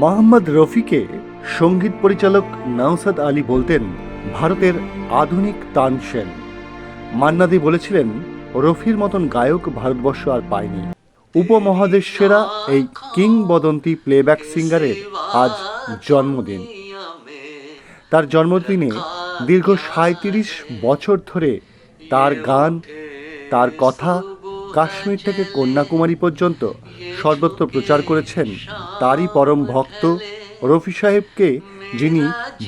মোহাম্মদ রফিকে সংগীত পরিচালক নওসাদ আলী বলতেন, ভারতের আধুনিক তানসেন মান্নাদি বলেছিলেন, রফির মতন গায়ক ভারতবর্ষ আর পায়নি। উপমহাদেশ সেরা এই কিংবদন্তি প্লেব্যাক সিঙ্গারের আজ জন্মদিন। তার জন্মদিনে দীর্ঘ সাঁত্রিশ বছর ধরে তার গান, তার কথা কাশ্মীর থেকে কন্যাকুমারী পর্যন্ত সর্বত্র প্রচার করেছেন তারই পরম ভক্ত রফি সাহেবকে যিনি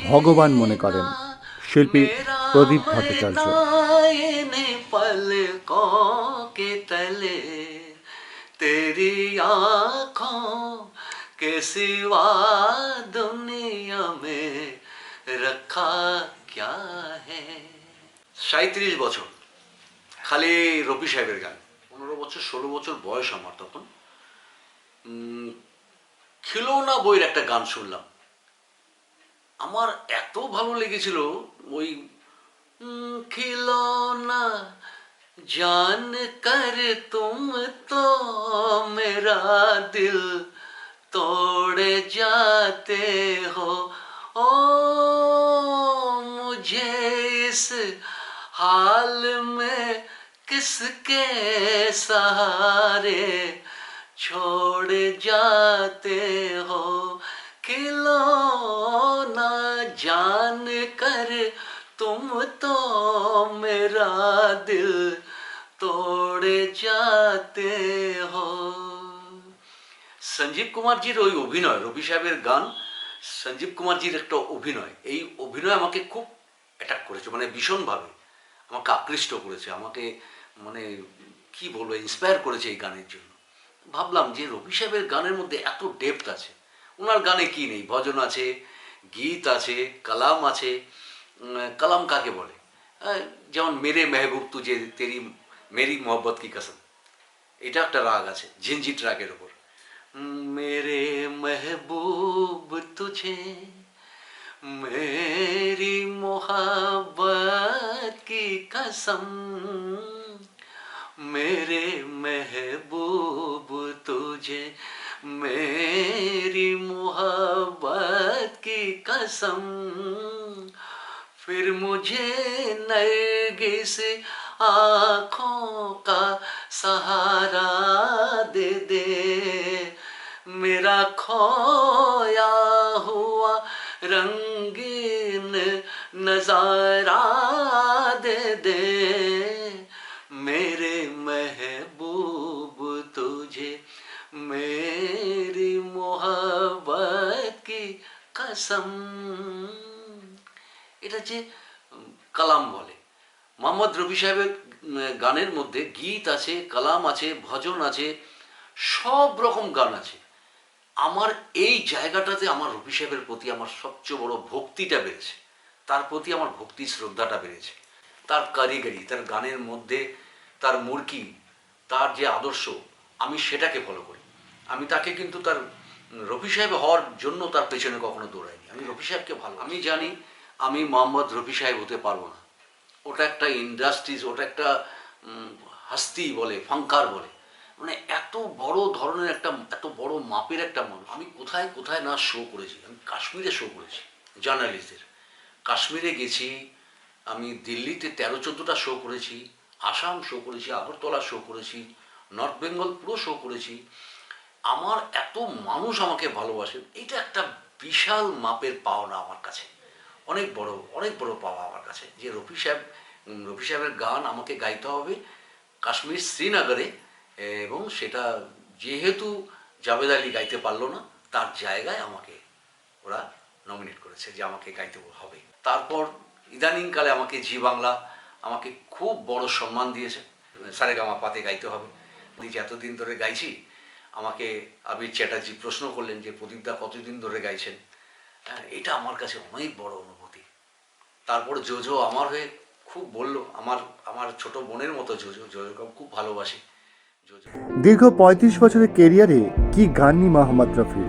ভগবান মনে করেন শিল্পী প্রদীপ ভট্টাচার্য इन पलकों के तले तेरी आंखों के सिवा दुनिया में रखा क्या है সাঁত্রিশ বছর খালি রবি সাহেবের গান পনেরো বছর ষোলো বছর বয়স আমার তখন উম, খিলৌনা বইয়ের একটা গান শুনলাম আমার এত ভালো লেগেছিল ওই উম, खिलौना जान कर तुम तो मेरा दिल तोड़ जाते हो ओ मुझे इस हाल में किसके सहारे छोड़ जाते हो खिलौना जान कर तुम तो मेरा दिल तोड़ जाते हो সঞ্জীব কুমারজির ওই অভিনয় রবি সাহেবের গান সঞ্জীব কুমারজির একটা অভিনয় এই অভিনয় আমাকে খুব অ্যাটাক করেছে মানে ভীষণভাবে আমাকে আকৃষ্ট করেছে আমাকে মানে কি বলব ইন্সপায়ার করেছে এই গানের জন্য। ভাবলাম যে রবি সাহেবের গানের মধ্যে এত ডেপথ আছে ওনার গানে কি নেই? ভজন আছে, গীত আছে, কালাম আছে কালাম কাকে বলে? যেমন মেরে মেহবুব তুজে তেরি, মেরি মোহব্বত কি কাসম? এটা একটা রাগ আছে, ঝিনঝিট রাগের ওপর মেরে মেহবুব তুঝে মেরি মোহাবত কি কসম? मेरे महबूब तुझे, मेरी मोहब्बत की कसम। फिर मुझे नरगिस आँखों का सहारा दे दे। मेरा खोया हुआ रंगीन नज़ारा दे दे। কসম। এটা যে কালাম বলে। মোহাম্মদ রবি সাহেবের গানের মধ্যে গীত আছে, কালাম আছে, ভজন আছে, সব রকম গান আছে। আমার এই জায়গাটাতে আমার রবি সাহেবের প্রতি আমার সবচেয়ে বড় ভক্তিটা বেড়েছে। তার প্রতি আমার ভক্তি শ্রদ্ধাটা বেড়েছে। তার কারিগরি, তার গানের মধ্যে তার মুরকি, তার যে আদর্শ, আমি সেটাকে ফলো করি। আমি তাকে কিন্তু তার রফি সাহেব হওয়ার জন্য তার পেছনে কখনো দৌড়াইনি আমি রফি সাহেবকে ভালো আমি জানি আমি মোহাম্মদ রফি সাহেব হতে পারব না। ওটা একটা ইন্ডাস্ট্রিজ, ওটা একটা হাস্তি বলে ফাঙ্কার বলে। মানে এত বড় ধরনের একটা, এত বড় মাপের একটা মানুষ। আমি কোথায় কোথায় না শো করেছি। আমি কাশ্মীরে শো করেছি জার্নালিস্টদের কাশ্মীরে গেছি, আমি দিল্লিতে তেরো, চোদ্দোটা শো করেছি, আসাম শো করেছি, আগরতলা শো করেছি নর্থ বেঙ্গল পুরো শো করেছি। আমার এত মানুষ আমাকে ভালোবাসেন এটা একটা বিশাল মাপের পাওনা আমার কাছে। অনেক বড় অনেক বড় পাওয়া আমার কাছে। যে রফি সাহেব রফি সাহেবের গান আমাকে গাইতে হবে কাশ্মীর শ্রীনগরে এবং সেটা যেহেতু জাভেদ আলী গাইতে পারল না, তার জায়গায় আমাকে ওরা নমিনেট করেছে যে আমাকে গাইতে হবে। তারপর ইদানিংকালে আমাকে জি বাংলা আমাকে খুব বড় সম্মান দিয়েছে। সারেগামা পাতে গাইতে হবে। এতদিন ধরে গাইছি আমাকে আবির চ্যাটার্জি প্রশ্ন করলেন যে প্রদীপদা কতদিন ধরে গাইছেন? হ্যাঁ, এটা আমার কাছে অনেক বড় অনুভূতি। তারপর জোজো আমার হয়ে খুব বলল আমার আমার ছোট বোনের মতো জোজো জোজোকে খুব ভালোবাসি। জোজো দীর্ঘ পঁয়ত্রিশ বছরের কেরিয়ারে কি গাননি মোহাম্মদ রফি?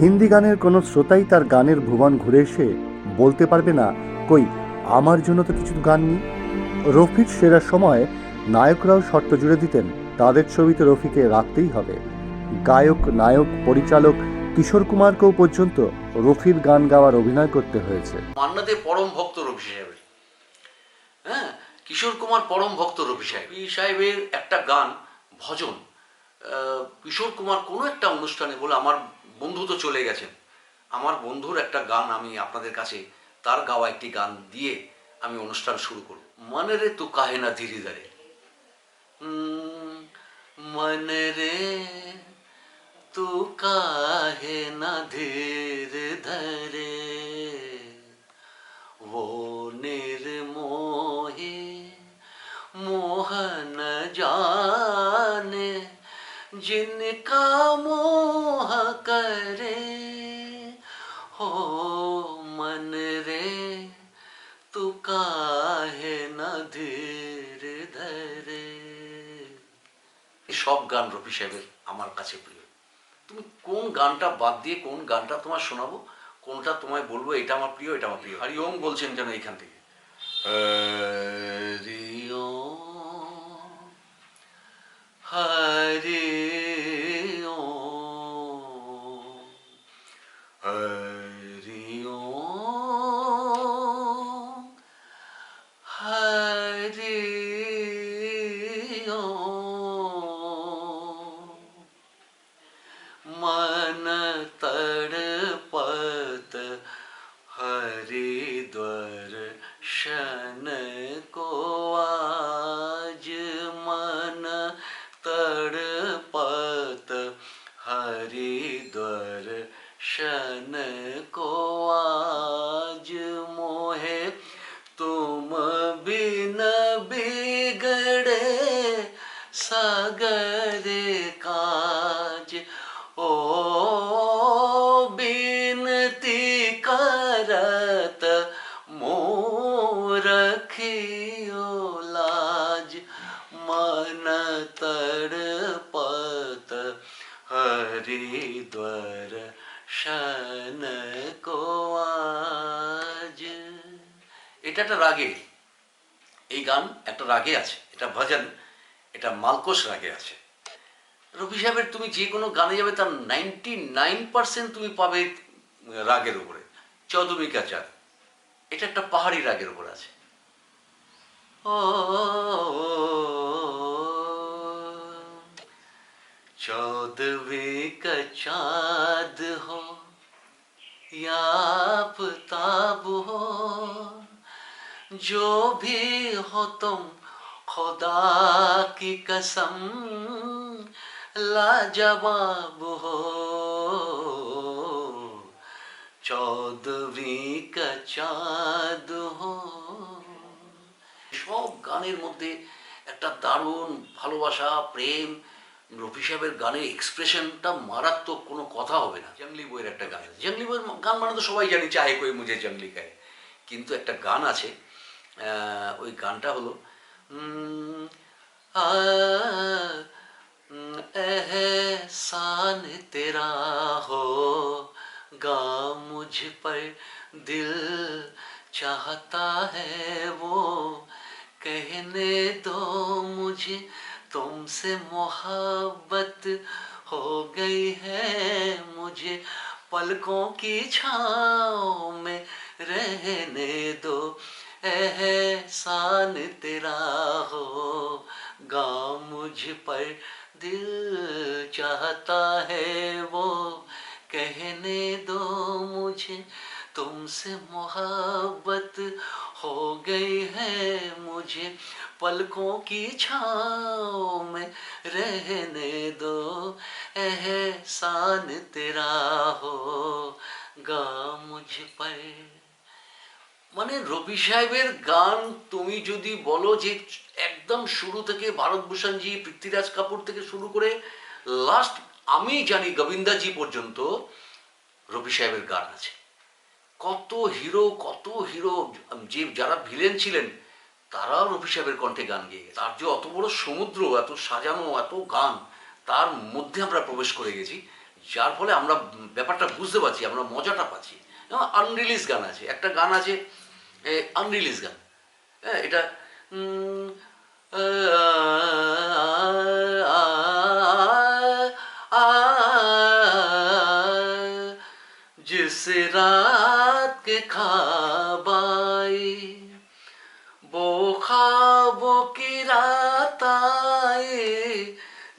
হিন্দি গানের কোনো শ্রোতাই তার গানের ভুবন ঘুরে এসে বলতে পারবে না কই আমার জন্য তো কিছু গান নেই রফির সেরার সময় নায়করাও শর্ত জুড়ে দিতেন তাদের ছবিতে রফিকে রাখতেই হবে। গায়ক, নায়ক, পরিচালক কিশোর কুমারকেও পর্যন্ত রফির গান গাওয়ার অভিনয় করতে হয়েছে। মান্নাদের পরম ভক্ত রফি সাহেবের। হ্যাঁ কিশোর কুমার পরম ভক্ত রফি সাহেব। রফি সাহেবের একটা গান, ভজন কিশোর কুমার কোনো একটা অনুষ্ঠানে বলে আমার বন্ধু তো চলে গেছেন। আমার বন্ধুর একটা গান আমি আপনাদের কাছে, তার গাওয়া একটি গান দিয়ে আমি অনুষ্ঠান শুরু করব। মনে রে তো কাহে না ধীরে ধারে। মনে রে तू काहे न धीर धरे वो निर्मोही मोहन जाने जिनका मोह करे हो मन रे तू काहे न ধীর ধরে সব গান রফি সাহেবের আমার কাছে প্রিয় তুমি কোন গানটা বাদ দিয়ে কোন গানটা তোমার শোনাবো কোনটা তোমায় বলব এটা আমার প্রিয় এটা আমার প্রিয়। আর ইয়ং বলছেন যেন এইখান থেকে? ओ बिनती करत मोरखियो लाज मन तड़पत हरिद्वर शन को আজ এটা একটা রাগে এই গান একটা রাগে আছে এটা ভজন এটা মালকোষ রাগে আছে রবি সাহেবের তুমি যে কোনো গানে যাবে তার নাইনটি নাইন পার্সেন্ট তুমি পাবে রাগের উপরে চৌধুমিকা চাঁদ এটা একটা পাহাড়ি রাগের উপর আছে ও चौदहवीं का चाँद हो या आफताब हो जो भी हो तुम खुदा की कसम লাজবাব চৌধুরী কচাদ সব গানের মধ্যে একটা দারুণ ভালোবাসা, প্রেম, রফি সাহেবের গানের এক্সপ্রেশনটা মারাত্মক কোনো কথা হবে না। জঙ্গলি বইয়ের একটা গান। আছে জঙ্গলি বইয়ের গান মানে তো সবাই জানি, চায় কই মুঝে জঙ্গলি গায়ে। কিন্তু একটা গান আছে ওই গানটা হলো আ एहसान तेरा हो गा मुझ पर दिल चाहता है वो। कहने दो मुझे, तुमसे मोहब्बत हो गई है। मुझे पलकों की छाँव में रहने दो। एहसान तेरा हो गा मुझ पर दिल चाहता है वो कहने दो मुझे तुमसे मोहब्बत हो गई है मुझे पलकों की छाँव में रहने दो एहसान तेरा हो गा मुझ पर মানে রবি সাহেবের গান তুমি যদি বলো যে একদম শুরু থেকে ভারতভূষণজি পৃথ্বীরাজ কাপুর থেকে শুরু করে লাস্ট আমি জানি গোবিন্দাজি পর্যন্ত রবি সাহেবের গান আছে। কত হিরো কত হিরো যে যারা ভিলেন ছিলেন, তারাও রবি সাহেবের কণ্ঠে গান গেয়ে। তার যে অত বড় সমুদ্র, এত সাজানো, এত গান, তার মধ্যে আমরা প্রবেশ করে গেছি, যার ফলে আমরা ব্যাপারটা বুঝতে পারছি, আমরা মজাটা পাচ্ছি। আনরিলিজ গান আছে। একটা গান আছে আনরিলিজ গান। হ্যাঁ এটা जिस रात के खाब आई, वो खाबों की रात आई।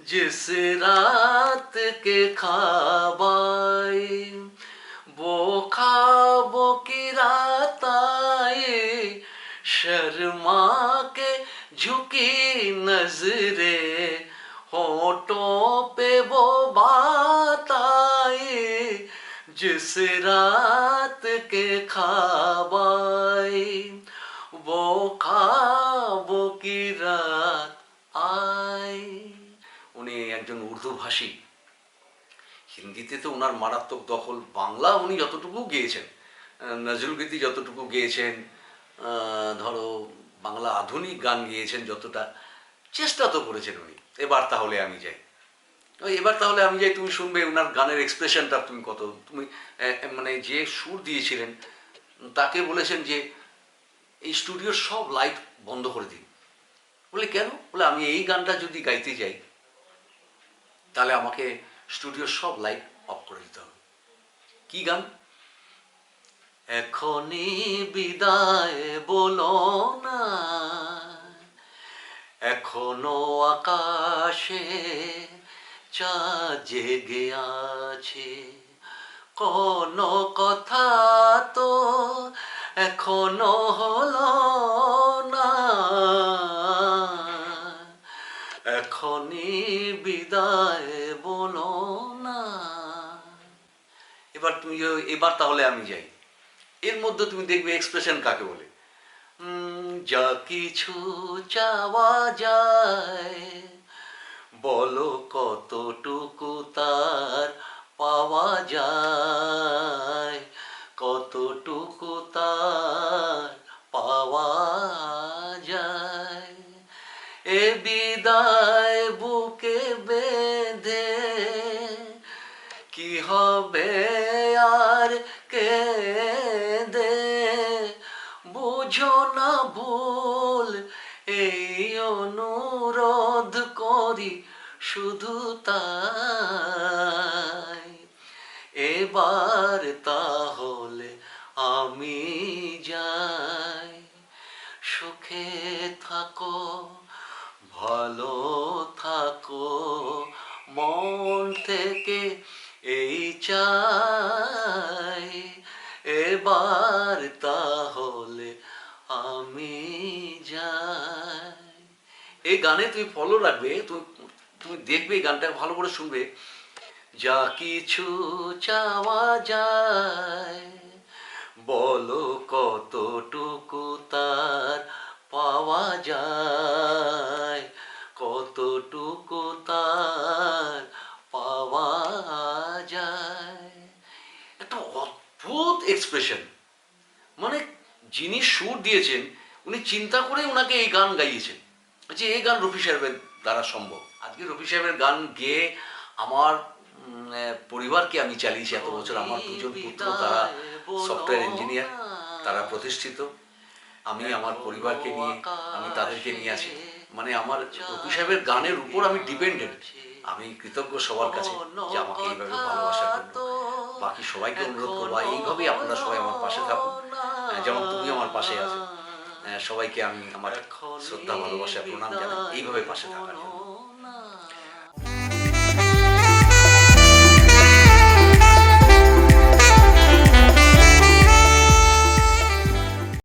जिस रात के खाब आई, वो खाबों की रात आई। शर्मा के झुकी नजरे होठों पे वो बात आए जिस रात के ख्वाब आए वो ख्वाबों की রাত আয় উনি একজন উর্দু ভাষী হিন্দিতে তো ওনার মারাত্মক দখল বাংলা উনি যতটুকু গেয়েছেন আহ, নজরুল গীতি যতটুকু গেয়েছেন আহ, ধরো বাংলা আধুনিক গান গেয়েছেন যতটা, চেষ্টা তো করেছেন উনি। এবার তাহলে আমি যাই। এবার তাহলে আমি যাই, তুমি শুনবে ওনার গানের এক্সপ্রেশনটা তুমি কত, তুমি মানে যে সুর দিয়েছিলেন, তাকে বলেছেন যে, এই স্টুডিওর সব লাইট বন্ধ করে দিন। বলে, কেন? বলে, আমি এই গানটা যদি গাইতে যাই, তাহলে আমাকে স্টুডিওর সব লাইট অফ করে দিতে হবে। কী গান? এখনই বিদায় বলো না। এখনও আকাশে চা জেগে আছে, কোনো কথা তো এখনও হলো না। এখনই বিদায় বলো না। এবার তুমি এবার তাহলে আমি যাই। এর মধ্যে তুমি দেখবে এক্সপ্রেশন কাকে বলে? যা কিছু চাওয়া যায়, বলো কতটুকু তার পাওয়া যায়, কতটুকু তার বুঝো না এই অনুরোধ করি শুধু তাই। এবার তাহলে আমি যাই। সুখে থাকো, ভালো থাকো, মন থেকে এই চাই। এবার তাহলে গানে তুমি ফলো রাখবে, তুমি তুমি দেখবে গানটা, ভালো করে শুনবে। যা কিছু চাওয়া যায়, বলো কতটুকু তার পাওয়া যায়, কতটুকু তার পাওয়া যায়। একটা অদ্ভুত এক্সপ্রেশন মানে যিনি সুর দিয়েছেন, উনি চিন্তা করে ওনাকে এই গান গাইয়েছেন। যে এই গান রফি সাহেবের দ্বারা সম্ভব। আজকে রফি সাহেবের গান গেয়ে আমার পরিবারকে আমি চালিয়েছি এত বছর আমার দুজন পুত্র তারা সফটওয়্যার ইঞ্জিনিয়ার তারা প্রতিষ্ঠিত। আমি আমার পরিবারকে নিয়ে আমি তাদেরকে নিয়ে আছি মানে আমার রফি সাহেবের গানের উপর আমি ডিপেন্ডেন্ট আমি কৃতজ্ঞ সবার কাছে যে আমাকে এইভাবে ভালোবাসার জন্য বাকি সবাইকে অনুরোধ করব এইভাবেই আপনারা সবাই আমার পাশে থাকুন। যেমন তুমি আমার পাশে আছো। সবাইকে আমি আমার শ্রদ্ধা ভালোবাসা প্রণাম জানাই। এইভাবে পাশে থাকার জন্য।